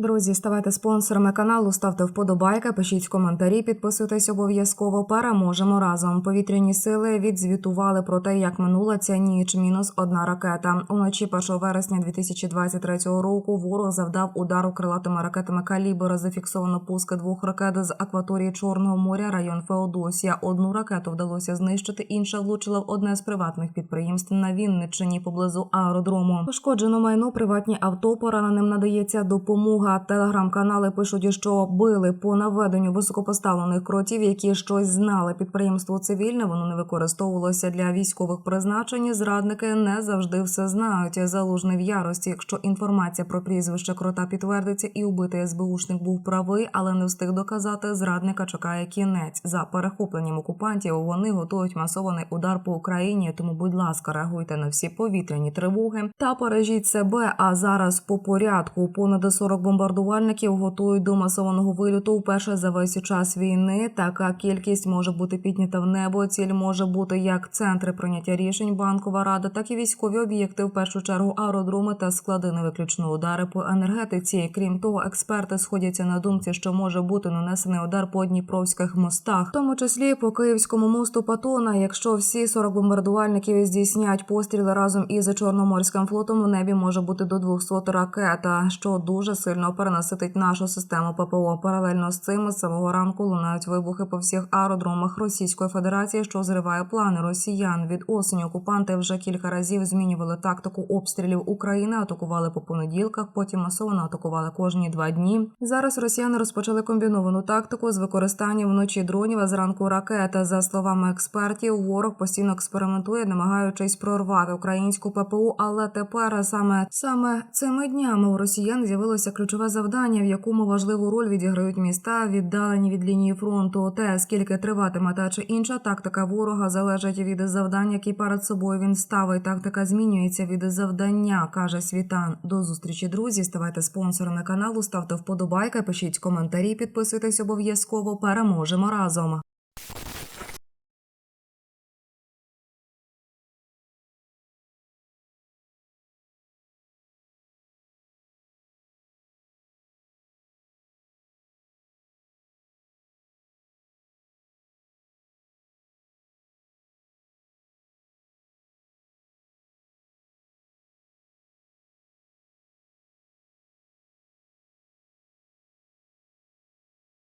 Друзі, ставайте спонсорами каналу, ставте вподобайки, пишіть коментарі, підписуйтесь обов'язково. Переможемо разом. Повітряні сили відзвітували про те, як минула ця ніч. Мінус одна ракета. Уночі 1 вересня 2023 року. Ворог завдав удару крилатими ракетами калібра. Зафіксовано пуск двох ракет з акваторії Чорного моря, район Феодосія. Одну ракету вдалося знищити, інша влучила в одне з приватних підприємств на Вінниччині поблизу аеродрому. Пошкоджено майно, приватні авто. Пораненим надається допомога. Телеграм-канали пишуть, що били по наведенню високопоставлених кротів, які щось знали. Підприємство цивільне воно не використовувалося для військових призначень. Зрадники не завжди все знають. Залужний в ярості, якщо інформація про прізвище крота підтвердиться, і убитий СБУшник був правий, але не встиг доказати. Зрадника чекає кінець за перехопленням окупантів. Вони готують масований удар по Україні. Тому, будь ласка, реагуйте на всі повітряні тривоги та бережіть себе. А зараз по порядку понад 40 бомбардувальників готують до масованого вильоту вперше за весь час війни. Така кількість може бути піднята в небо. Ціль може бути як центри прийняття рішень, банкова рада, так і військові об'єкти, в першу чергу аеродроми та склади на виключно удари по енергетиці. Крім того, експерти сходяться на думці, що може бути нанесений удар по дніпровських мостах, в тому числі по київському мосту Патона. Якщо всі 40 бомбардувальників здійснять постріли разом із Чорноморським флотом, у небі може бути до 200 ракет, що дуже сильно перенаситить нашу систему ППО. Паралельно з цим з самого ранку лунають вибухи по всіх аеродромах Російської Федерації, що зриває плани росіян. Від осені окупанти вже кілька разів змінювали тактику обстрілів України, атакували по понеділках, потім масово атакували кожні два дні. Зараз росіяни розпочали комбіновану тактику з використанням вночі дронів, а зранку ракет. За словами експертів, ворог постійно експериментує, намагаючись прорвати українську ППУ. Але тепер саме саме цими днями у росіян з'явилося ключове завдання, в якому важливу роль відіграють міста, віддалені від лінії фронту. Те, скільки триватиме та чи інша тактика ворога, залежить від завдань, які перед собою він ставить. Тактика змінюється від завдання, каже Світан. До зустрічі, друзі. Ставайте спонсорами каналу, ставте вподобайки, пишіть коментарі, підписуйтесь обов'язково. Переможемо разом.